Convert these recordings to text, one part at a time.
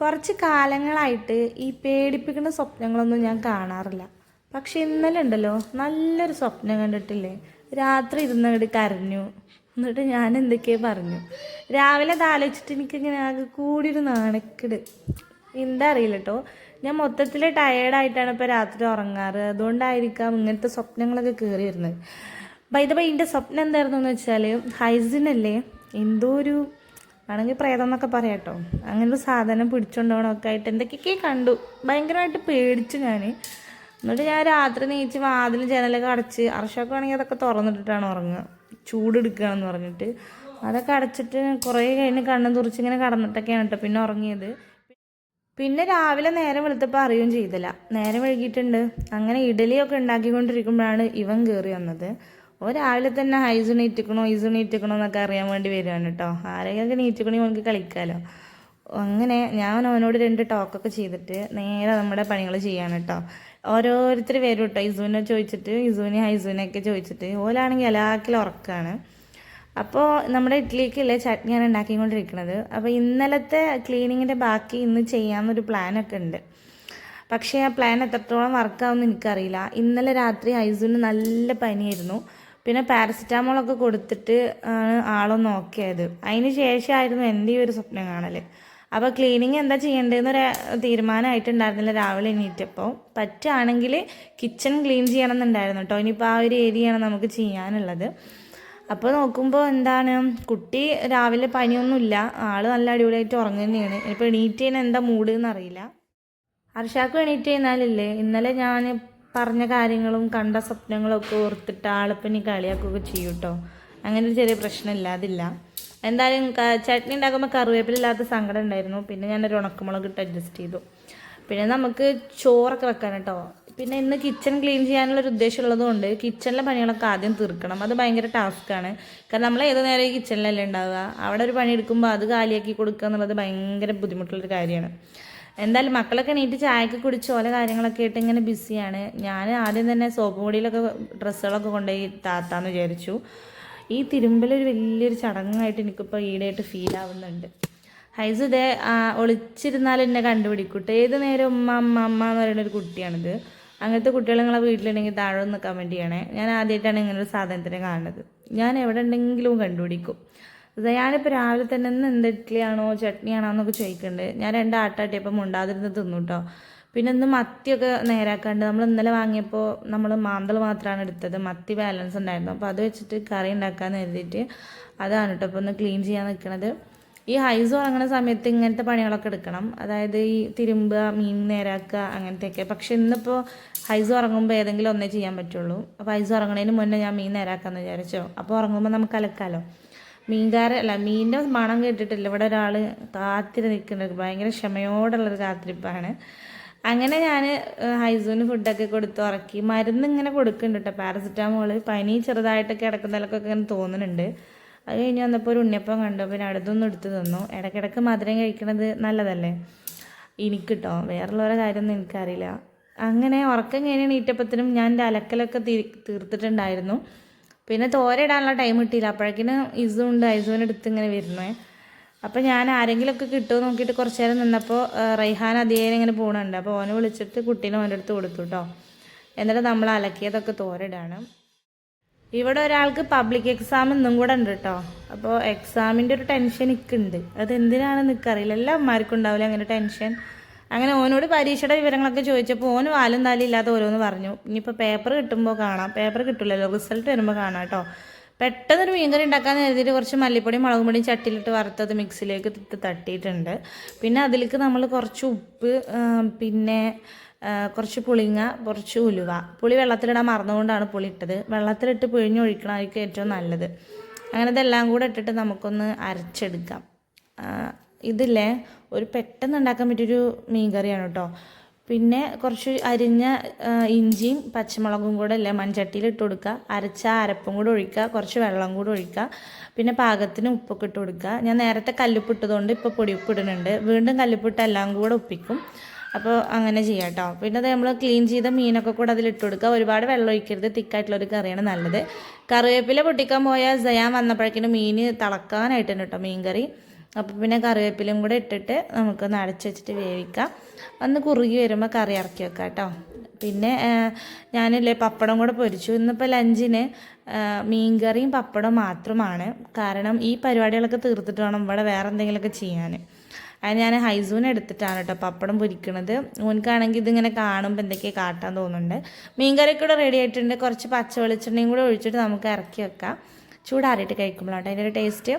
കുറച്ച് കാലങ്ങളായിട്ട് ഈ പേടിപ്പിക്കുന്ന സ്വപ്നങ്ങളൊന്നും ഞാൻ കാണാറില്ല. പക്ഷെ ഇന്നലെ ഉണ്ടല്ലോ നല്ലൊരു സ്വപ്നം കണ്ടിട്ടില്ലേ? രാത്രി ഇരുന്നങ്ങോട്ട് കരഞ്ഞു. എന്നിട്ട് ഞാൻ എന്തൊക്കെയോ പറഞ്ഞു. രാവിലെ അത് ആലോചിച്ചിട്ട് എനിക്കിങ്ങനെ ആകെ കൂടിയൊരു നാണക്കിട്. എന്താ അറിയില്ല കേട്ടോ ഞാൻ മൊത്തത്തിൽ ടയേർഡായിട്ടാണ് ഇപ്പോൾ രാത്രി ഉറങ്ങാറ്. അതുകൊണ്ടായിരിക്കാം ഇങ്ങനത്തെ സ്വപ്നങ്ങളൊക്കെ കയറി വരുന്നത്. ബൈ ദ ബൈ എന്റെ സ്വപ്നം എന്തായിരുന്നു എന്ന് വെച്ചാൽ ഹൈസിനല്ലേ എന്തോ ഒരു വേണമെങ്കിൽ പ്രേതം എന്നൊക്കെ പറയാം കേട്ടോ. അങ്ങനെ ഒരു സാധനം പിടിച്ചുകൊണ്ടോണമൊക്കെ ആയിട്ട് എന്തൊക്കെയൊക്കെ കണ്ടു. ഭയങ്കരമായിട്ട് പേടിച്ചു ഞാൻ എന്നിട്ട് ഞാൻ രാത്രി നീച്ച് വാതിൽ ജനലൊക്കെ അടച്ച് അർഷമൊക്കെ ആണെങ്കിൽ അതൊക്കെ തുറന്നിട്ടിട്ടാണ് ഉറങ്ങുക. ചൂടെടുക്കുകയാണെന്ന് പറഞ്ഞിട്ട്. അതൊക്കെ അടച്ചിട്ട് കുറേ കഴിഞ്ഞ് കണ്ണും തുറച്ച് ഇങ്ങനെ കടന്നിട്ടൊക്കെയാണ് കേട്ടോ പിന്നെ ഉറങ്ങിയത്. പിന്നെ രാവിലെ നേരം വെളുത്തപ്പോൾ അറിയുകയും ചെയ്തില്ല. നേരം വൈകിട്ടുണ്ട് അങ്ങനെ ഇഡലിയൊക്കെ ഉണ്ടാക്കിക്കൊണ്ടിരിക്കുമ്പോഴാണ് ഇവൻ കയറി വന്നത്. ഓ രാവിലെ തന്നെ ഹൈസ് നീറ്റിക്കണോ ഈസ് നീറ്റിക്കണോ എന്നൊക്കെ അറിയാൻ വേണ്ടി വരുവാണ് കേട്ടോ ആരെങ്കിലും നീറ്റിക്കണോ നമുക്ക് കളിക്കാമല്ലോ അങ്ങനെ ഞാൻ അവനോട് രണ്ട് ടോക്കൊക്കെ ചെയ്തിട്ട് നേരെ നമ്മുടെ പണികൾ ചെയ്യാണ് കേട്ടോ ഓരോരുത്തർ വരും കേട്ടോ ഇസുവിനെ ചോദിച്ചിട്ട് ഇസുവിനെ ഹൈസുവിനെയൊക്കെ ചോദിച്ചിട്ട്. ഓലാണെങ്കിൽ എല്ലാക്കിലും ഉറക്കാണ്. അപ്പോൾ നമ്മുടെ ഇഡ്ഡലിക്കുള്ള ചട്നിയാണ് ഉണ്ടാക്കിക്കൊണ്ടിരിക്കുന്നത് അപ്പോൾ ഇന്നലത്തെ ക്ലീനിങ്ങിന്റെ ബാക്കി ഇന്ന് ചെയ്യാമെന്നൊരു പ്ലാനൊക്കെ ഉണ്ട്. പക്ഷേ ആ പ്ലാൻ എത്രത്തോളം വർക്കാവുമെന്ന് എനിക്കറിയില്ല. ഇന്നലെ രാത്രി ഐസുവിന് നല്ല പനിയായിരുന്നു. പിന്നെ പാരസിറ്റാമോളൊക്കെ കൊടുത്തിട്ട് ആണ് ആളൊന്ന് ഓക്കെ ആയത് അതിന് ശേഷമായിരുന്നു എന്റെ ഈ ഒരു സ്വപ്നം കാണൽ അപ്പോൾ ക്ലീനിങ് എന്താ ചെയ്യേണ്ടതെന്നൊരു തീരുമാനമായിട്ടുണ്ടായിരുന്നില്ല രാവിലെ എണീറ്റപ്പോൾ പറ്റുകയാണെങ്കിൽ കിച്ചൺ ക്ലീൻ ചെയ്യണം എന്നുണ്ടായിരുന്നു കേട്ടോ ഇനിയിപ്പോൾ ആ ഒരു ഏരിയയാണ് നമുക്ക് ചെയ്യാനുള്ളത്. അപ്പോൾ നോക്കുമ്പോൾ എന്താണ് കുട്ടി രാവിലെ പനിയൊന്നുമില്ല. ആൾ നല്ല അടിപൊളിയായിട്ട് ഉറങ്ങുന്നതാണ്. ഇപ്പോൾ എണീറ്റ് ചെയ്യുന്ന എന്താ മൂഡ് എന്നറിയില്ല അർഷാക്കും എണീറ്റ് ചെയ്യുന്നാലില്ലേ ഇന്നലെ ഞാൻ പറഞ്ഞ കാര്യങ്ങളും കണ്ട സ്വപ്നങ്ങളും ഒക്കെ ഓർത്തിട്ട് ആളിപ്പം കളിയാക്കുകയൊക്കെ ചെയ്യും കേട്ടോ അങ്ങനെ ഒരു ചെറിയ പ്രശ്നമില്ല അതില്ല എന്തായാലും ചട്നി ഉണ്ടാക്കുമ്പോൾ കറിവേപ്പിലില്ലാത്ത സങ്കടം ഉണ്ടായിരുന്നു. പിന്നെ ഞാനൊരു ഉണക്കമുളക് ഇട്ട് അഡ്ജസ്റ്റ് ചെയ്തു. പിന്നെ നമുക്ക് ചോറൊക്കെ വെക്കാൻ കേട്ടോ പിന്നെ ഇന്ന് കിച്ചൺ ക്ലീൻ ചെയ്യാനുള്ളൊരു ഉദ്ദേശം ഉള്ളതുകൊണ്ട് കിച്ചണിലെ പണികളൊക്കെ ആദ്യം തീർക്കണം. അത് ഭയങ്കര ടാസ്ക്കാണ് കാരണം നമ്മൾ ഏത് നേരം ഈ കിച്ചണിലല്ലേ ഉണ്ടാവുക? അവിടെ ഒരു പണി എടുക്കുമ്പോൾ അത് കാലിയാക്കി കൊടുക്കുക എന്നുള്ളത് ഭയങ്കര ബുദ്ധിമുട്ടുള്ളൊരു കാര്യമാണ്. എന്തായാലും മക്കളൊക്കെ നീട്ടി ചായയൊക്കെ കുടിച്ച് ഓരോ കാര്യങ്ങളൊക്കെ ആയിട്ട് ഇങ്ങനെ ബിസിയാണ്. ഞാൻ ആദ്യം തന്നെ സോപ്പ് പൊടിയിലൊക്കെ ഡ്രസ്സുകളൊക്കെ കൊണ്ടുപോയി താത്താന്ന് വിചാരിച്ചു. ഈ തിരുമ്പലൊരു വലിയൊരു ചടങ്ങായിട്ട് എനിക്കിപ്പോൾ ഈടായിട്ട് ഫീൽ ആവുന്നുണ്ട്. ഹൈസ് ഇതേ ഒളിച്ചിരുന്നാൽ എന്നെ കണ്ടുപിടിക്കൂട്ടെ ഏത് നേരം ഉമ്മ അമ്മ അമ്മ എന്ന് പറയുന്ന ഒരു കുട്ടിയാണിത്. അങ്ങനത്തെ കുട്ടികൾ നിങ്ങളെ വീട്ടിലുണ്ടെങ്കിൽ താഴെ ഒന്ന് കമന്റ് ചെയ്യണേ. ഞാൻ ആദ്യമായിട്ടാണ് ഇങ്ങനൊരു സാധനത്തിനെ കാണുന്നത്. ഞാൻ എവിടെ ഉണ്ടെങ്കിലും കണ്ടുപിടിക്കും. ഇത് ഞാനിപ്പോൾ രാവിലെ തന്നെ ഇന്ന് എന്ത് ഇഡ്ഡലിയാണോ ചട്നിയാണോ എന്നൊക്കെ ചോദിക്കുന്നുണ്ട് ഞാൻ രണ്ട് ആട്ടാട്ടിയപ്പം മുണ്ടാതിരുന്ന് തിന്നു കേട്ടോ പിന്നെ ഇന്ന് മത്തിയൊക്കെ നേരാക്കാണ്ട് നമ്മൾ ഇന്നലെ വാങ്ങിയപ്പോൾ നമ്മൾ മാന്തൽ മാത്രമാണ് എടുത്തത്. മത്തി ബാലൻസ് ഉണ്ടായിരുന്നു. അപ്പോൾ അത് വെച്ചിട്ട് കറി ഉണ്ടാക്കാമെന്ന് കരുതിയിട്ട് അതാണ് കേട്ടോ ഇപ്പോൾ ഒന്ന് ക്ലീൻ ചെയ്യാൻ നിൽക്കണത് ഈ ഹൈസ് ഉറങ്ങുന്ന സമയത്ത് ഇങ്ങനത്തെ പണികളൊക്കെ എടുക്കണം. അതായത് ഈ തിരുമ്പുക മീൻ നേരാക്കുക അങ്ങനത്തെയൊക്കെ. പക്ഷെ ഇന്നിപ്പോൾ ഹൈസ് ഉറങ്ങുമ്പോൾ ഏതെങ്കിലും ഒന്നേ ചെയ്യാൻ പറ്റുള്ളൂ. അപ്പോൾ ഹൈസ് ഉറങ്ങണതിന് മുന്നേ ഞാൻ മീൻ നേരാക്കാമെന്ന് വിചാരിച്ചോ? അപ്പോൾ ഉറങ്ങുമ്പോൾ നമുക്ക് അലക്കാലോ? മീൻകാരൻ അല്ല മീനിന്റെ മണം കേട്ടിട്ടില്ല. ഇവിടെ ഒരാൾ കാത്തിരി നിൽക്കുന്നുണ്ട്. ഭയങ്കര ക്ഷമയോടുള്ളൊരു കാത്തിരിപ്പാണ്. അങ്ങനെ ഞാൻ ഹൈസൂന് ഫുഡൊക്കെ കൊടുത്ത് ഉറക്കി. മരുന്ന് ഇങ്ങനെ കൊടുക്കുന്നുണ്ട് കേട്ടോ പാരസിറ്റാമോൾ പനി ചെറുതായിട്ടൊക്കെ ഇടക്കുന്നതിലൊക്കെ ഇങ്ങനെ തോന്നുന്നുണ്ട്. അത് കഴിഞ്ഞ് വന്നപ്പോൾ ഒരു ഉണ്ണിയപ്പം കണ്ടു. പിന്നെ അടുത്തൊന്നും എടുത്തു തന്നു. ഇടയ്ക്കിടയ്ക്ക് മധുരം കഴിക്കണത് നല്ലതല്ലേ? എനിക്ക് കേട്ടോ വേറുള്ളവരുടെ കാര്യമൊന്നും എനിക്കറിയില്ല. അങ്ങനെ ഉറക്കം കഴിഞ്ഞ നീറ്റപ്പത്തിനും ഞാൻ എന്റെ അലക്കലൊക്കെ തീർത്തിട്ടുണ്ടായിരുന്നു. പിന്നെ തോരയിടാനുള്ള ടൈം കിട്ടിയില്ല. അപ്പോഴേക്കിന് ഇസുണ്ട് ഉണ്ട് ഐസുവിന്റെ അടുത്ത് ഇങ്ങനെ വരുന്നേ. അപ്പോൾ ഞാൻ ആരെങ്കിലുമൊക്കെ കിട്ടുമോ നോക്കിയിട്ട് കുറച്ച് നേരം നിന്നപ്പോൾ റൈഹാൻ അധികം ഇങ്ങനെ പോകണുണ്ട് അപ്പോൾ ഓനെ വിളിച്ചിട്ട് കുട്ടീനെ ഓന്റെ അടുത്ത് കൊടുത്തു കേട്ടോ എന്നിട്ട് നമ്മൾ അലക്കിയതൊക്കെ തോരയിടാണ്. ഇവിടെ ഒരാൾക്ക് പബ്ലിക് എക്സാം ഇന്നും കൂടെ ഉണ്ട് കേട്ടോ അപ്പോൾ എക്സാമിന്റെ ഒരു ടെൻഷൻ നിൽക്കുന്നുണ്ട് അത് എന്തിനാണെന്ന് നിൽക്കറിയില്ല എല്ലാ അമ്മമാർക്കും ഉണ്ടാവില്ല അങ്ങനെ ടെൻഷൻ അങ്ങനെ ഓനോട് പരീക്ഷയുടെ വിവരങ്ങളൊക്കെ ചോദിച്ചപ്പോൾ ഓന് വാലും താലും ഇല്ലാതെ ഓരോന്ന് പറഞ്ഞു. ഇനിയിപ്പോൾ പേപ്പർ കിട്ടുമ്പോൾ കാണാം. പേപ്പർ കിട്ടില്ലല്ലോ റിസൾട്ട് വരുമ്പോൾ കാണാം കേട്ടോ. പെട്ടെന്നൊരു മീൻകറി ഉണ്ടാക്കാൻ എഴുതിയിട്ട് കുറച്ച് മല്ലിപ്പൊടിയും മുളകും പൊടിയും ചട്ടിയിലിട്ട് വറുത്തത് മിക്സിലേക്ക് തട്ടിയിട്ടുണ്ട്. പിന്നെ അതിലേക്ക് നമ്മൾ കുറച്ച് ഉപ്പ് പിന്നെ കുറച്ച് പുളിങ്ങ കുറച്ച് ഉലുവ. പുളി വെള്ളത്തിലിടാൻ മറന്നുകൊണ്ടാണ് പുളി ഇട്ടത്. വെള്ളത്തിലിട്ട് പിഴിഞ്ഞൊഴിക്കണമായിരിക്കും ഏറ്റവും നല്ലത്. അങ്ങനെ ഇതെല്ലാം കൂടെ ഇട്ടിട്ട് നമുക്കൊന്ന് അരച്ചെടുക്കാം. ഇതില്ലേ ഒരു പെട്ടെന്ന് ഉണ്ടാക്കാൻ പറ്റിയൊരു മീൻ കറിയാണ് കേട്ടോ. പിന്നെ കുറച്ച് അരിഞ്ഞ ഇഞ്ചിയും പച്ചമുളകും കൂടെ അല്ലേ മൺചട്ടിയിൽ ഇട്ട് കൊടുക്കുക. അരച്ച അരപ്പും കൂടെ ഒഴിക്കുക കുറച്ച് വെള്ളം കൂടെ ഒഴിക്കുക. പിന്നെ പാകത്തിന് ഉപ്പൊക്കെ ഇട്ട് കൊടുക്കുക. ഞാൻ നേരത്തെ കല്ലുപ്പ് ഇട്ടതുകൊണ്ട് ഇപ്പോൾ പൊടി ഉപ്പ് ഇടുന്നുണ്ട്. വീണ്ടും കല്ലുപ്പിട്ട് എല്ലാം കൂടെ ഉപ്പിക്കും അപ്പോൾ അങ്ങനെ ചെയ്യാം കേട്ടോ. പിന്നെ അത് നമ്മൾ ക്ലീൻ ചെയ്ത മീനൊക്കെ കൂടെ അതിൽ ഇട്ട് കൊടുക്കുക. ഒരുപാട് വെള്ളം ഒഴിക്കരുത്. തിക്കായിട്ടുള്ള ഒരു കറിയാണ് നല്ലത്. കറിവേപ്പില പൊട്ടിക്കാൻ പോയാൽ ജയാൻ വന്നപ്പോഴേക്കിനും മീൻ തിളക്കാനായിട്ടുണ്ട് കേട്ടോ മീൻ കറി അപ്പോൾ പിന്നെ കറിവേപ്പിലയും കൂടെ ഇട്ടിട്ട് നമുക്കൊന്ന് അടച്ച് വെച്ചിട്ട് വേവിക്കാം. ഒന്ന് കുറുകി വരുമ്പോൾ കറി ഇറക്കി വെക്കാം കേട്ടോ പിന്നെ ഞാനില്ലേ പപ്പടം കൂടെ പൊരിച്ചു. ഇന്നിപ്പോൾ ലഞ്ചിന് മീൻകറിയും പപ്പടം മാത്രമാണ്. കാരണം ഈ പരിപാടികളൊക്കെ തീർത്തിട്ട് വേണം ഇവിടെ വേറെ എന്തെങ്കിലുമൊക്കെ ചെയ്യാൻ അത് ഞാൻ ഹൈസൂൺ എടുത്തിട്ടാണ് കേട്ടോ പപ്പടം പൊരിക്കണത്. ഓനക്കാണെങ്കിൽ ഇതിങ്ങനെ കാണുമ്പോൾ എന്തൊക്കെയാണ് കാട്ടാൻ തോന്നുന്നുണ്ട്. മീൻകറി കൂടെ റെഡി ആയിട്ടുണ്ട്. കുറച്ച് പച്ച വെളിച്ചെണ്ണയും കൂടെ ഒഴിച്ചിട്ട് നമുക്ക് ഇറക്കി വെക്കാം. ചൂടാറിയിട്ട് കഴിക്കുമ്പോഴാണ് കേട്ടോ അതിന്റെ ഒരു ടേസ്റ്റ്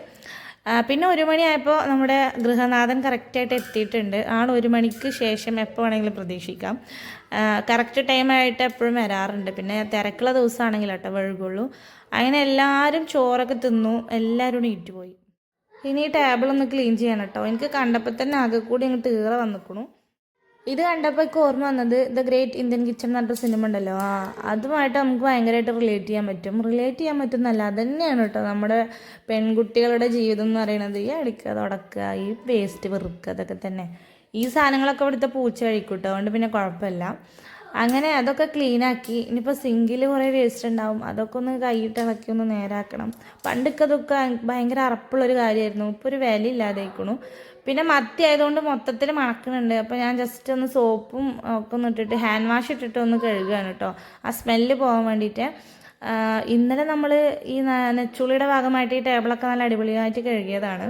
പിന്നെ ഒരു മണിയായപ്പോൾ നമ്മുടെ ഗൃഹനാഥൻ കറക്റ്റായിട്ട് എത്തിയിട്ടുണ്ട്. ആൾ ഒരു മണിക്ക് ശേഷം എപ്പോൾ വേണമെങ്കിലും പ്രതീക്ഷിക്കാം. കറക്റ്റ് ടൈമായിട്ട് എപ്പോഴും വരാറുണ്ട്. പിന്നെ തിരക്കുള്ള ദിവസമാണെങ്കിൽ കേട്ടോ വഴുകുള്ളൂ. അങ്ങനെ എല്ലാവരും ചോറൊക്കെ തിന്നു എല്ലാവരും നീറ്റ് പോയി. ഇനി ഒന്ന് ക്ലീൻ ചെയ്യണം കേട്ടോ. എനിക്ക് കണ്ടപ്പോൾ തന്നെ ആകെ കൂടി അങ്ങോട്ട് ഈറ വന്നിക്കണു. ഇത് കണ്ടപ്പോൾ എനിക്ക് ഓർമ്മ വന്നത് ദ ഗ്രേറ്റ് ഇന്ത്യൻ കിച്ചൺ എന്ന് പറഞ്ഞ സിനിമ ഉണ്ടല്ലോ. ആ അതുമായിട്ട് നമുക്ക് ഭയങ്കരമായിട്ട് റിലേറ്റ് ചെയ്യാൻ പറ്റും. റിലേറ്റ് ചെയ്യാൻ പറ്റുന്നല്ല അത് തന്നെയാണ് കേട്ടോ. നമ്മുടെ പെൺകുട്ടികളുടെ ജീവിതം എന്ന് പറയുന്നത് ഈ അടിക്കുക തുടക്കുക ഈ വേസ്റ്റ് വെറുക്കുക അതൊക്കെ തന്നെ. ഈ സാധനങ്ങളൊക്കെ ഇവിടുത്തെ പൂച്ച കഴിക്കും കേട്ടോ. അതുകൊണ്ട് പിന്നെ കുഴപ്പമില്ല. അങ്ങനെ അതൊക്കെ ക്ലീൻ ആക്കി ഇനിയിപ്പോൾ സിങ്കിൽ കുറേ വേസ്റ്റ് ഉണ്ടാവും. അതൊക്കെ ഒന്ന് കൈയിട്ട് ഇളക്കി ഒന്ന് നേരാക്കണം. പണ്ടൊക്കെ അതൊക്കെ ഭയങ്കര അറപ്പുള്ളൊരു കാര്യമായിരുന്നു. ഇപ്പോൾ ഒരു വില ഇല്ലാതായിക്കണു പിന്നെ മത്തി ആയതുകൊണ്ട് മൊത്തത്തിൽ മണക്കുന്നുണ്ട്. അപ്പോൾ ഞാൻ ജസ്റ്റ് ഒന്ന് സോപ്പും ഒക്കെ ഒന്ന് ഇട്ടിട്ട് ഹാൻഡ് വാഷ് ഇട്ടിട്ട് ഒന്ന് കഴുകുകയാണ് കേട്ടോ ആ സ്മെല്ല് പോകാൻ വേണ്ടിയിട്ട്. ഇന്നലെ നമ്മൾ ഈ നെച്ചുള്ളിയുടെ ഭാഗമായിട്ട് ഈ ടേബിളൊക്കെ നല്ല അടിപൊളിയായിട്ട് കഴുകിയതാണ്.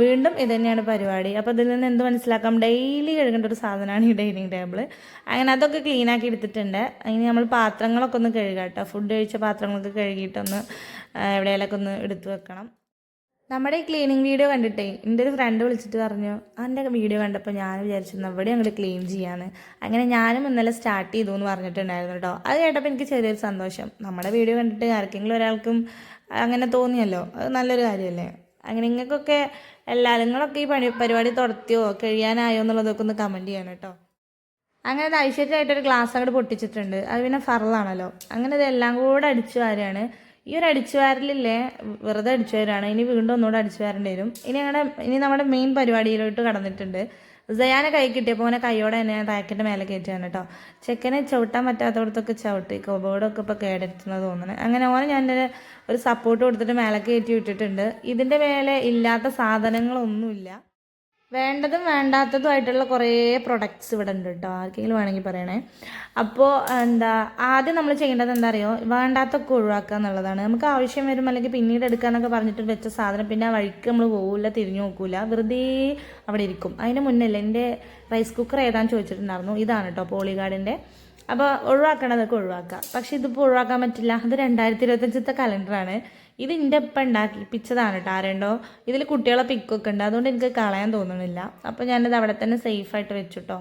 വീണ്ടും ഇത് തന്നെയാണ് പരിപാടി. അപ്പോൾ ഇതിൽ നിന്ന് എന്ത് മനസ്സിലാക്കാം? ഡെയിലി കഴുകേണ്ട ഒരു സാധനമാണ് ഈ ഡൈനിങ് ടേബിൾ അങ്ങനെ അതൊക്കെ ക്ലീൻ ആക്കി എടുത്തിട്ടുണ്ട്. ഇനി നമ്മൾ പാത്രങ്ങളൊക്കെ ഒന്ന് കഴുകാം കേട്ടോ ഫുഡ് കഴിച്ച പാത്രങ്ങളൊക്കെ കഴുകിയിട്ടൊന്ന് എവിടെയെങ്കിലൊക്കെ ഒന്ന് എടുത്തു വെക്കണം. നമ്മുടെ ഈ ക്ലീനിങ് വീഡിയോ കണ്ടിട്ടേ എന്റെ ഒരു ഫ്രണ്ട് വിളിച്ചിട്ട് പറഞ്ഞു എന്റെ വീഡിയോ കണ്ടപ്പോൾ ഞാൻ വിചാരിച്ചു ഇവിടെ അങ്ങോട്ട് ക്ലീൻ ചെയ്യാന്ന്. അങ്ങനെ ഞാനും ഇന്നലെ സ്റ്റാർട്ട് ചെയ്തു എന്ന് പറഞ്ഞിട്ടുണ്ടായിരുന്നു കേട്ടോ അത് കേട്ടപ്പോൾ എനിക്ക് ചെറിയൊരു സന്തോഷം. നമ്മുടെ വീഡിയോ കണ്ടിട്ട് ആർക്കെങ്കിലും ഒരാൾക്കും അങ്ങനെ തോന്നിയല്ലോ അത് നല്ലൊരു കാര്യമല്ലേ? അങ്ങനെ നിങ്ങൾക്കൊക്കെ എല്ലാ നിങ്ങളൊക്കെ ഈ പണി പരിപാടി തുടത്തിയോ കഴിയാനായോ എന്നുള്ളതൊക്കെ ഒന്ന് കമന്റ് ചെയ്യണം കേട്ടോ അങ്ങനെ അത് ഐശ്വര്യമായിട്ടൊരു ഗ്ലാസ് അങ്ങോട്ട് പൊട്ടിച്ചിട്ടുണ്ട്. അത് പിന്നെ ഫറലാണല്ലോ. അങ്ങനെ ഇതെല്ലാം കൂടെ അടിച്ചു വാരാണ് ഈ ഒരു അടിച്ചു വാരലില്ലേ വെറുതെ അടിച്ചു വാരാണ് ഇനി വീണ്ടും ഒന്നുകൂടെ അടിച്ചു വാരേണ്ടി വരും. ഇനി ഞങ്ങളുടെ ഇനി നമ്മുടെ മെയിൻ പരിപാടിയിലോട്ട് കടന്നിട്ടുണ്ട്. സയാനെ കൈ കിട്ടിയപ്പോൾ അവനെ കൈയോടെ തന്നെ റാക്കിന്റെ മേലെ കയറ്റിയാണ് കേട്ടോ. ചെക്കനെ ചവിട്ടാൻ പറ്റാത്തടത്തൊക്കെ ചവിട്ടി കബോർഡൊക്കെ ഇപ്പോൾ കേടെടുത്തുന്നത് തോന്നുന്നത് അങ്ങനെ ഓനെ ഞാൻ ഒരു സപ്പോർട്ട് കൊടുത്തിട്ട് മേലെ കയറ്റി വിട്ടിട്ടുണ്ട്. ഇതിന്റെ മേലെ ഇല്ലാത്ത സാധനങ്ങളൊന്നുമില്ല. വേണ്ടതും വേണ്ടാത്തതുമായിട്ടുള്ള കുറേ പ്രൊഡക്ട്സ് ഇവിടെ ഉണ്ട് കേട്ടോ ആർക്കെങ്കിലും വേണമെങ്കിൽ പറയണേ. അപ്പോൾ എന്താ ആദ്യം നമ്മൾ ചെയ്യേണ്ടത് എന്താ അറിയോ വേണ്ടാത്തൊക്കെ ഒഴിവാക്കുക എന്നുള്ളതാണ്. നമുക്ക് ആവശ്യം വരും അല്ലെങ്കിൽ പിന്നീട് എടുക്കാന്നൊക്കെ പറഞ്ഞിട്ട് വെച്ച സാധനം പിന്നെ ആ വഴിക്ക് നമ്മൾ പോകില്ല തിരിഞ്ഞു നോക്കൂല. വെറുതെ അവിടെ ഇരിക്കും. അതിന് മുന്നല്ലേ എന്റെ റൈസ് കുക്കർ ഏതാണെന്ന് ചോദിച്ചിട്ടുണ്ടായിരുന്നു. ഇതാണ് കേട്ടോ പോളിഗാർഡിന്റെ. അപ്പോൾ ഒഴിവാക്കണതൊക്കെ ഒഴിവാക്കുക. പക്ഷേ ഇതിപ്പോൾ ഒഴിവാക്കാൻ പറ്റില്ല. അത് രണ്ടായിരത്തി ഇരുപത്തഞ്ചത്തെ കലണ്ടറാണ് ഇത് എന്റെ ഒപ്പം ഉണ്ടാക്കിപ്പിച്ചതാണ് കേട്ടോ ആരുണ്ടോ? ഇതിൽ കുട്ടികളെ പിക്കൊക്കെ ഉണ്ട്. അതുകൊണ്ട് എനിക്ക് കളയാൻ തോന്നുന്നില്ല. അപ്പോൾ ഞാനത് അവിടെ തന്നെ സേഫായിട്ട് വെച്ചു കേട്ടോ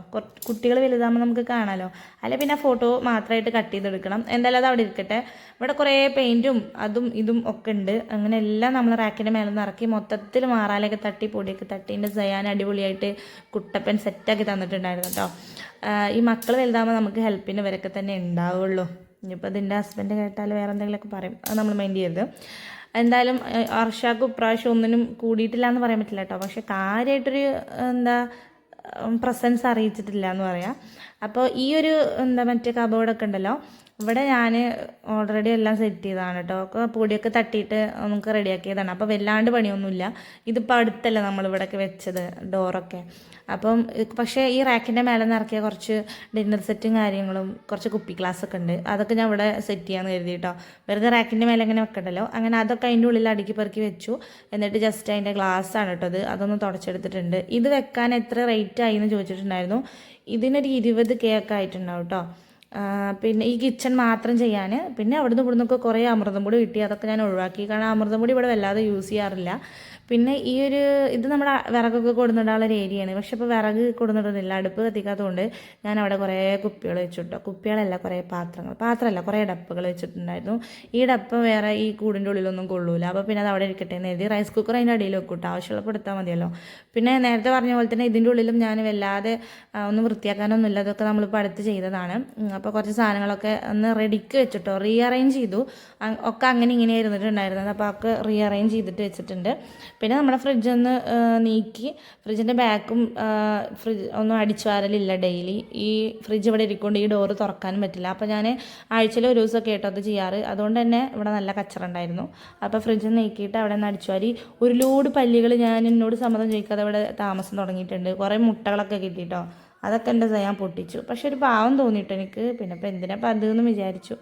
കുട്ടികൾ വലുതാകുമ്പോൾ നമുക്ക് കാണാമല്ലോ അല്ലെ പിന്നെ ഫോട്ടോ മാത്രമായിട്ട് കട്ട് ചെയ്തെടുക്കണം. എന്തായാലും അത് അവിടെ ഇരിക്കട്ടെ. ഇവിടെ കുറേ പെയിന്റും അതും ഇതും ഒക്കെ ഉണ്ട്. അങ്ങനെ എല്ലാം നമ്മൾ റാക്കിന്റെ മേലെ നിന്ന് ഇറക്കി മൊത്തത്തിൽ മാറാലൊക്കെ തട്ടി പൊടിയൊക്കെ തട്ടി എന്റെ സയാൻ അടിപൊളിയായിട്ട് കുട്ടപ്പൻ സെറ്റാക്കി തന്നിട്ടുണ്ടായിരുന്നു കേട്ടോ ഈ മക്കൾ വലുതാകുമ്പോൾ നമുക്ക് ഹെൽപ്പിന് ഇവരൊക്കെ തന്നെ ഉണ്ടാവുള്ളൂ. ഇനിയിപ്പോൾ ഇതിന്റെ ഹസ്ബൻഡ് കേട്ടാൽ വേറെ എന്തെങ്കിലുമൊക്കെ പറയും. അത് നമ്മൾ മൈൻഡ് ചെയ്യരുത്. എന്തായാലും അർഷാക്ക് ഇപ്രാവശ്യം ഒന്നിനും കൂടിയിട്ടില്ല എന്ന് പറയാൻ പറ്റില്ല കേട്ടോ. പക്ഷെ കാര്യമായിട്ടൊരു എന്താ പ്രസൻസ് അറിയിച്ചിട്ടില്ല എന്ന് പറയാം. അപ്പോൾ ഈ ഒരു എന്താ മറ്റേ കബോർഡൊക്കെ ഉണ്ടല്ലോ ഇവിടെ ഞാൻ ഓൾറെഡി എല്ലാം സെറ്റ് ചെയ്തതാണ് കേട്ടോ ഒക്കെ പൊടിയൊക്കെ തട്ടിയിട്ട് നമുക്ക് റെഡിയാക്കിയതാണ് അപ്പോൾ വല്ലാണ്ട് പണിയൊന്നുമില്ല. ഇതിപ്പോൾ അടുത്തല്ല നമ്മൾ ഇവിടെയൊക്കെ വെച്ചത് ഡോറൊക്കെ അപ്പം പക്ഷേ ഈ റാക്കിന്റെ മേലെ നിറക്കിയ കുറച്ച് ഡിന്നർ സെറ്റും കാര്യങ്ങളും കുറച്ച് കുപ്പി ഗ്ലാസ് ഒക്കെ ഉണ്ട്. അതൊക്കെ ഞാൻ ഇവിടെ സെറ്റ് ചെയ്യാമെന്ന് കരുതി കേട്ടോ വെറുതെ റാക്കിന്റെ മേലെ അങ്ങനെ വെക്കണ്ടല്ലോ. അങ്ങനെ അതൊക്കെ അതിന്റെ ഉള്ളിൽ അടുക്കി പെറുക്കി വെച്ചു. എന്നിട്ട് ജസ്റ്റ് അതിന്റെ ഗ്ലാസ് ആണ് കേട്ടോ അത് അതൊന്ന് തുടച്ചെടുത്തിട്ടുണ്ട്. ഇത് വെക്കാൻ എത്ര റേറ്റ് ആയി എന്ന് ചോദിച്ചിട്ടുണ്ടായിരുന്നു. ഇതിനൊരു ഇരുപത് കെ ഒക്കെ ആയിട്ടുണ്ടാവും കേട്ടോ പിന്നെ ഈ കിച്ചൺ മാത്രം ചെയ്യാൻ പിന്നെ അവിടുന്ന് ഇവിടുന്നൊക്കെ കുറേ അമൃതം പൊടി കിട്ടി. അതൊക്കെ ഞാൻ ഒഴിവാക്കി. കാരണം അമൃതം പൊടി ഇവിടെ വല്ലാതെ യൂസ് ചെയ്യാറില്ല. പിന്നെ ഈ ഒരു ഇത് നമ്മുടെ വിറകൊക്കെ കൊടുന്നിടാനുള്ള ഒരു ഏരിയയാണ് പക്ഷെ ഇപ്പോൾ വിറക് കൊടുന്നിടുന്നില്ല. അടുപ്പ് കത്തിക്കാത്തതുകൊണ്ട് ഞാൻ അവിടെ കുറേ കുപ്പികൾ വെച്ചിട്ടോ. കുപ്പികളല്ല കുറേ പാത്രങ്ങൾ. പാത്രമല്ല കുറേ ഡപ്പകൾ വെച്ചിട്ടുണ്ടായിരുന്നു. ഈ ഡപ്പ വേറെ ഈ കൂടിന്റെ ഉള്ളിലൊന്നും കൊള്ളൂല. അപ്പോൾ പിന്നെ അത് അവിടെ ഇരിക്കട്ടെ എന്ന് എഴുതി റൈസ് കുക്കർ അതിന്റെ അടിയിൽ വെക്കൂട്ടോ. ആവശ്യമുള്ളപ്പോൾ എടുത്താൽ മതിയല്ലോ. പിന്നെ നേരത്തെ പറഞ്ഞ പോലെ തന്നെ ഇതിന്റെ ഉള്ളിലും ഞാൻ വല്ലാതെ ഒന്നും വൃത്തിയാക്കാനൊന്നുമില്ല അതൊക്കെ നമ്മളിപ്പോൾ അടുത്ത് ചെയ്തതാണ്. അപ്പോൾ കുറച്ച് സാധനങ്ങളൊക്കെ ഒന്ന് റെഡിക്ക് വെച്ചിട്ടോ. റീ അറേഞ്ച് ചെയ്തു ഒക്കെ അങ്ങനെ ഇങ്ങനെ ഇരുന്നിട്ടുണ്ടായിരുന്നത്. അപ്പോൾ ഒക്കെ റീഅറേഞ്ച് ചെയ്തിട്ട് വെച്ചിട്ടുണ്ട്. പിന്നെ നമ്മുടെ ഫ്രിഡ്ജ് ഒന്ന് നീക്കി ഫ്രിഡ്ജിന്റെ ബാക്കും ഫ്രിഡ്ജ് ഒന്നും അടിച്ചു വാരലില്ല ഡെയിലി ഈ ഫ്രിഡ്ജ് ഇവിടെ ഇരിക്കൊണ്ട് ഈ ഡോറ് തുറക്കാനും പറ്റില്ല. അപ്പോൾ ഞാൻ ആഴ്ചയിൽ ഒരു ദിവസമൊക്കെ കേട്ടോ അത് ചെയ്യാറ്. അതുകൊണ്ട് തന്നെ ഇവിടെ നല്ല കച്ചറ ഉണ്ടായിരുന്നു. അപ്പോൾ ഫ്രിഡ്ജ് നീക്കിയിട്ട് അവിടെ നിന്ന് അടിച്ചു വാരി ഒരു ലോഡ് പല്ലികൾ ഞാൻ എന്നോട് സമ്മതം ചോദിക്കാതെ ഇവിടെ താമസം തുടങ്ങിയിട്ടുണ്ട്. കുറേ മുട്ടകളൊക്കെ കിട്ടിയിട്ടോ അതൊക്കെ എന്റെ ഞാൻ പൊട്ടിച്ചു. പക്ഷെ ഒരു പാവം തോന്നിയിട്ട് എനിക്ക്. പിന്നെ ഇപ്പം എന്തിനാ അപ്പം വിചാരിച്ചു.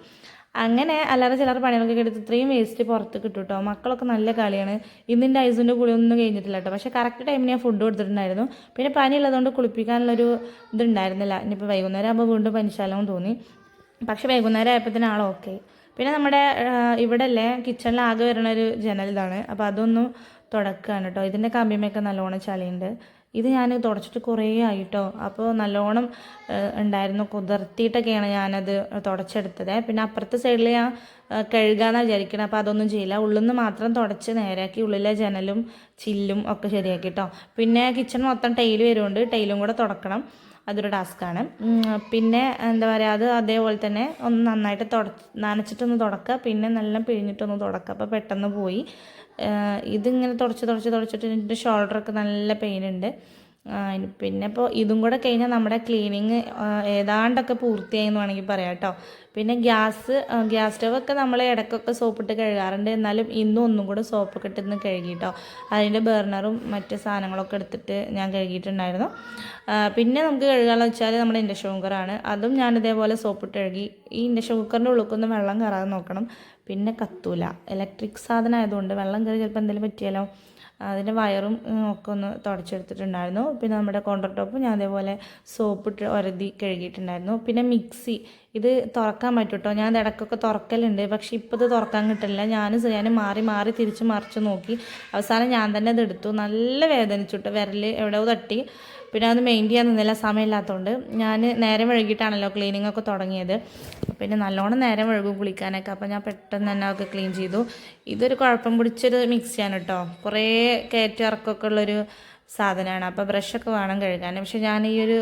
അങ്ങനെ അല്ലാതെ ചിലർ പണികളൊക്കെ എടുത്ത് ഇത്രയും വേസ്റ്റ് പുറത്ത് കിട്ടും കേട്ടോ മക്കളൊക്കെ നല്ല കളിയാണ്. ഇന്നിന്റെ ഐസിന്റെ കുളിയൊന്നും കഴിഞ്ഞിട്ടില്ല കേട്ടോ പക്ഷേ കറക്റ്റ് ടൈമിന് ഞാൻ ഫുഡ് കൊടുത്തിട്ടുണ്ടായിരുന്നു. പിന്നെ പനിയുള്ളതുകൊണ്ട് കുളിപ്പിക്കാനുള്ളൊരു ഇതുണ്ടായിരുന്നില്ല. ഇനിയിപ്പോൾ വൈകുന്നേരം ആകുമ്പോൾ വീണ്ടും പനിശാലവും തോന്നി. പക്ഷേ വൈകുന്നേരം ആയപ്പോഴത്തേനും ആൾ ഓക്കെ പിന്നെ നമ്മുടെ ഇവിടെ അല്ലേ കിച്ചണിൽ ആകെ വരുന്ന ഒരു ജനൽ ഇതാണ്. അപ്പോൾ അതൊന്നും തുടക്കുകയാണ് കേട്ടോ ഇതിന്റെ കമ്പിമൊക്കെ നല്ലോണം ചളിയുണ്ട്. ഇത് ഞാൻ തുടച്ചിട്ട് കുറേ ആയിട്ടോ. അപ്പോൾ നല്ലോണം ഉണ്ടായിരുന്നു. കുതിർത്തിയിട്ടൊക്കെയാണ് ഞാനത് തുടച്ചെടുത്തത്. പിന്നെ അപ്പുറത്തെ സൈഡിൽ ഞാൻ കഴുകാന്നാ വിചാരിക്കണം. അപ്പോൾ അതൊന്നും ചെയ്യില്ല. ഉള്ളിൽ നിന്ന് മാത്രം തുടച്ച് നേരാക്കി ഉള്ളിലെ ജനലും ചില്ലും ഒക്കെ ശരിയാക്കി കേട്ടോ പിന്നെ കിച്ചൺ മൊത്തം ടൈൽ വരുന്നുണ്ട് ടൈലും കൂടെ തുടക്കണം. അതൊരു ടാസ്ക്കാണ്. പിന്നെ എന്താ പറയുക അത് അതേപോലെ തന്നെ ഒന്ന് നന്നായിട്ട് തുട നനച്ചിട്ടൊന്ന് തുടക്കുക പിന്നെ നല്ല പിഴിഞ്ഞിട്ടൊന്ന് തുടക്കുക അപ്പോൾ പെട്ടെന്ന് പോയി. ഇതിങ്ങനെ തുടച്ച് തുടച്ച് തുടച്ചിട്ട് എന്റെ ഷോൾഡറൊക്കെ നല്ല പെയിൻ ഉണ്ട്. പിന്നെ ഇപ്പോൾ ഇതും കൂടെ കഴിഞ്ഞാൽ നമ്മുടെ ക്ലീനിങ് ഏതാണ്ടൊക്കെ പൂർത്തിയായി എന്ന് വേണമെങ്കിൽ പറയാം കേട്ടോ. പിന്നെ ഗ്യാസ് ഗ്യാസ് സ്റ്റവൊക്കെ നമ്മൾ ഇടയ്ക്കൊക്കെ സോപ്പിട്ട് കഴുകാറുണ്ട്. എന്നാലും ഇന്നും ഒന്നും കൂടെ സോപ്പ് ഇട്ടിന്ന് കഴുകി കേട്ടോ. അതിന്റെ ബേർണറും മറ്റ് സാധനങ്ങളൊക്കെ എടുത്തിട്ട് ഞാൻ കഴുകിയിട്ടുണ്ടായിരുന്നു. പിന്നെ നമുക്ക് കഴുകാമെന്ന് വെച്ചാൽ നമ്മുടെ ഇൻഡക്ഷൻ കുക്കറാണ് അതും ഞാൻ ഇതേപോലെ സോപ്പിട്ട് കഴുകി. ഈ ഇൻഡക്ഷൻ കുക്കറിന്റെ ഉള്ളിൽ വെള്ളം കയറാതെ നോക്കണം. പിന്നെ കത്തൂല. ഇലക്ട്രിക് സാധനം ആയതുകൊണ്ട് വെള്ളം കയറി ചിലപ്പോൾ എന്തെങ്കിലും പറ്റിയാലോ അതിന്റെ വയറും ഒക്കെ ഒന്ന് തുടച്ചെടുത്തിട്ടുണ്ടായിരുന്നു. പിന്നെ നമ്മുടെ കൗണ്ടർ ടോപ്പ് ഞാൻ അതേപോലെ സോപ്പിട്ട് ഒരതി കഴുകിയിട്ടുണ്ടായിരുന്നു. പിന്നെ മിക്സി ഇത് തുറക്കാൻ പറ്റും കേട്ടോ ഞാൻ ഇടയ്ക്കൊക്കെ തുറക്കലുണ്ട് പക്ഷേ ഇപ്പോൾ ഇത് തുറക്കാൻ കിട്ടില്ല ഞാൻ ഞാൻ മാറി മാറി തിരിച്ച് മറിച്ച് നോക്കി. അവസാനം ഞാൻ തന്നെ അത് എടുത്തു. നല്ല വേദനിച്ചിട്ട് വിരൽ എവിടെയോ തട്ടി. പിന്നെ അത് മെയിൻ ചെയ്യാൻ നിന്നില്ല സമയമില്ലാത്തതുകൊണ്ട് ഞാൻ നേരം വഴുകിയിട്ടാണല്ലോ ക്ലീനിങ് ഒക്കെ തുടങ്ങിയത്. പിന്നെ നല്ലോണം നേരം വഴുകും കുളിക്കാനൊക്കെ. അപ്പോൾ ഞാൻ പെട്ടെന്ന് തന്നെ അതൊക്കെ ക്ലീൻ ചെയ്തു. ഇതൊരു കുഴപ്പം പിടിച്ചൊരു മിക്സിയാണ് കേട്ടോ കുറേ കയറ്റിറക്കമൊക്കെ ഉള്ളൊരു സാധനമാണ്. അപ്പോൾ ബ്രഷൊക്കെ വേണം കഴുകാൻ പക്ഷേ ഞാൻ ഈ ഒരു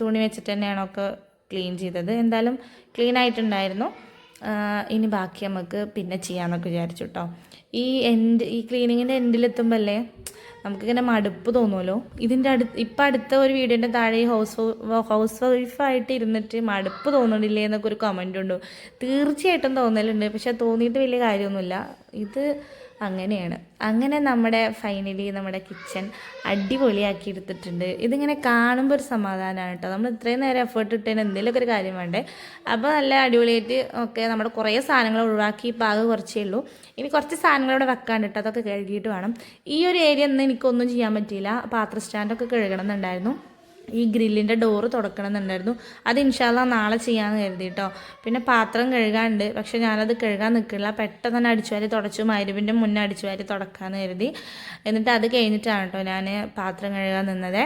തുണി വെച്ചിട്ട് തന്നെയാണ് ഒക്കെ ക്ലീൻ ചെയ്തത്. എന്തായാലും ക്ലീൻ ആയിട്ടുണ്ടായിരുന്നു. ഇനി ബാക്കി നമുക്ക് പിന്നെ ചെയ്യാമെന്നൊക്കെ വിചാരിച്ചു കേട്ടോ ഈ എൻഡ് ഈ ക്ലീനിങ്ങിന്റെ എൻഡിലെത്തുമ്പോൾ അല്ലേ നമുക്കിങ്ങനെ മടുപ്പ് തോന്നുമല്ലോ ഇതിന്റെ അടുത്ത് ഇപ്പം അടുത്ത ഒരു വീഡിയോന്റെ താഴെ ഹൗസ് ഹൗസ് വൈഫായിട്ട് ഇരുന്നിട്ട് മടുപ്പ് തോന്നുന്നില്ലേ എന്നൊക്കെ ഒരു കമന്റ് ഉണ്ട്. തീർച്ചയായിട്ടും തോന്നലുണ്ട്. പക്ഷെ തോന്നിയിട്ട് വലിയ കാര്യമൊന്നുമില്ല. ഇത് അങ്ങനെയാണ്. അങ്ങനെ നമ്മുടെ ഫൈനലി നമ്മുടെ കിച്ചൺ അടിപൊളിയാക്കി എടുത്തിട്ടുണ്ട് ഇതിങ്ങനെ കാണുമ്പോൾ ഒരു സമാധാനമാണ് കേട്ടോ നമ്മൾ ഇത്രയും നേരം എഫേർട്ട് ഇട്ടതിന് എന്തെങ്കിലുമൊക്കെ ഒരു കാര്യം വേണ്ടേ? അപ്പോൾ നല്ല അടിപൊളിയായിട്ട് ഒക്കെ നമ്മുടെ കുറേ സാധനങ്ങൾ ഒഴിവാക്കി. ആകെ കുറച്ചേ ഉള്ളൂ. ഇനി കുറച്ച് സാധനങ്ങൾ ഇവിടെ വെക്കാണ്ട് കേട്ടോ അതൊക്കെ കഴുകിയിട്ട് വേണം. ഈ ഒരു ഏരിയ ഒന്നും എനിക്കൊന്നും ചെയ്യാൻ പറ്റിയില്ല. പാത്ര സ്റ്റാൻഡൊക്കെ കഴുകണം എന്നുണ്ടായിരുന്നു. ഈ ഗ്രില്ലിന്റെ ഡോറ് തുറക്കണം എന്നുണ്ടായിരുന്നു അത് ഇൻഷാല്ല നാളെ ചെയ്യാമെന്ന് കരുതി കേട്ടോ പിന്നെ പാത്രം കഴുകാണ്ട് പക്ഷേ ഞാനത് കഴുകാൻ നിൽക്കില്ല പെട്ടെന്ന് തന്നെ അടിച്ചു വാരി തുടച്ചു. മരുവിന്റെ മുന്നേ അടിച്ചു വാരി തുടക്കാമെന്ന് കരുതി. എന്നിട്ട് അത് കഴിഞ്ഞിട്ടാണ് കേട്ടോ ഞാൻ പാത്രം കഴുകാൻ നിന്നത്.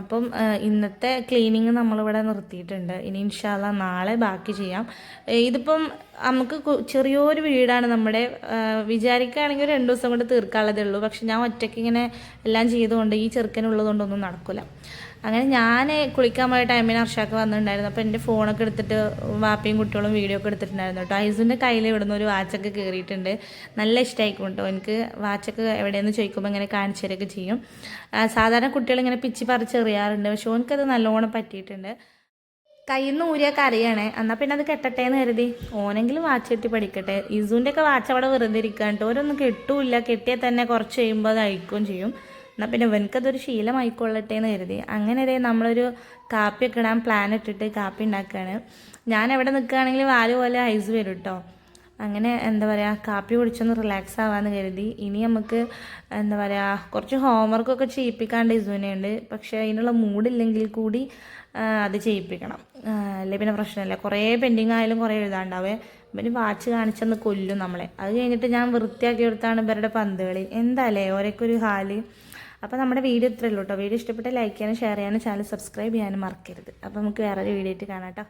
അപ്പം ഇന്നത്തെ ക്ലീനിങ് നമ്മളിവിടെ നിർത്തിയിട്ടുണ്ട്. ഇനി ഇൻഷാല്ല നാളെ ബാക്കി ചെയ്യാം. ഇതിപ്പം നമുക്ക് ചെറിയൊരു വീടാണ് നമ്മുടെ. വിചാരിക്കുകയാണെങ്കിൽ രണ്ട് ദിവസം കൊണ്ട് തീർക്കാനുള്ളതേ ഉള്ളൂ. പക്ഷെ ഞാൻ ഒറ്റയ്ക്ക് ഇങ്ങനെ എല്ലാം ചെയ്തുകൊണ്ട് ഈ ചെറുക്കനുള്ളതുകൊണ്ടൊന്നും നടക്കില്ല അങ്ങനെ ഞാൻ കുളിക്കാൻ പോയ ടൈമിന് അർഷാക്ക് വന്നിട്ടുണ്ടായിരുന്നു. അപ്പോൾ എന്റെ ഫോണൊക്കെ എടുത്തിട്ട് വാപ്പയും കുട്ടികളും വീഡിയോ ഒക്കെ എടുത്തിട്ടുണ്ടായിരുന്നു കേട്ടോ. ഐസിന്റെ കയ്യിൽ ഇവിടുന്ന് ഒരു വാച്ചൊക്കെ കയറിയിട്ടുണ്ട് നല്ല ഇഷ്ടമായിരിക്കും കേട്ടോ. എനിക്ക് വാച്ചൊക്കെ എവിടെയെന്ന് ചോദിക്കുമ്പോൾ ഇങ്ങനെ കാണിച്ചു ചെയ്യും. സാധാരണ കുട്ടികൾ ഇങ്ങനെ പിച്ചി പറിച്ചെറിയാറുണ്ട് പക്ഷെ ഓനക്കത് നല്ലോണം പറ്റിയിട്ടുണ്ട്. കയ്യിൽ നിന്ന് ഊരിയ അറിയണേ എന്നാൽ പിന്നെ അത് കെട്ടട്ടെ എന്ന് കരുതി. ഓനെങ്കിലും വാച്ച് കെട്ടി പഠിക്കട്ടെ. ഇസുവിന്റെ ഒക്കെ വാച്ച് അവിടെ വെറുതെ ഇരിക്കാണ്ട് ഓരോന്നും കെട്ടൂല്ല. കെട്ടിയാൽ തന്നെ കുറച്ച് കഴിയുമ്പോൾ അത് അയക്കുകയും ചെയ്യും. എന്നാൽ പിന്നെ ഇവനക്കതൊരു ശീലമായിക്കൊള്ളട്ടെ എന്ന് കരുതി. അങ്ങനെ ഒരു നമ്മളൊരു കാപ്പിയൊക്കെ ഇടാൻ പ്ലാൻ ഇട്ടിട്ട് കാപ്പി ഉണ്ടാക്കുകയാണ് ഞാൻ എവിടെ നിൽക്കുകയാണെങ്കിൽ വാൽ പോലെ ഐസ് വരും കേട്ടോ അങ്ങനെ എന്താ പറയുക കാപ്പി കുടിച്ചൊന്ന് റിലാക്സ് ആവാന്ന് കരുതി. ഇനി നമുക്ക് എന്താ പറയുക കുറച്ച് ഹോംവർക്കൊക്കെ ചെയ്യിപ്പിക്കാണ്ട് ഇസുവിനെയുണ്ട്. പക്ഷേ അതിനുള്ള മൂഡില്ലെങ്കിൽ കൂടി അത് ചെയ്യിപ്പിക്കണം. അല്ലെ പിന്നെ പ്രശ്നമില്ല. കുറേ പെൻഡിങ് ആയാലും കുറേ എഴുതാണ്ടാവേ. പിന്നെ വാച്ച് കാണിച്ചെന്ന് കൊല്ലും നമ്മളെ. അത് കഴിഞ്ഞിട്ട് ഞാൻ വൃത്തിയാക്കി കൊടുത്താണ് ഇവരുടെ പന്ത് കളി എന്താല്ലേ ഓരൊക്കെ ഒരു ഹാൽ. അപ്പോൾ നമ്മുടെ വീഡിയോ ഇത്രയേ ഉള്ളൂ കേട്ടോ വീഡിയോ ഇഷ്ടപ്പെട്ട ലൈക്ക് ചെയ്യാനും ഷെയർ ചെയ്യാനും ചാനൽ സബ്സ്ക്രൈബ് ചെയ്യാനും മറക്കരുത്. അപ്പോൾ നമുക്ക് വേറൊരു വീഡിയോ ആയിട്ട് കാണാം കേട്ടോ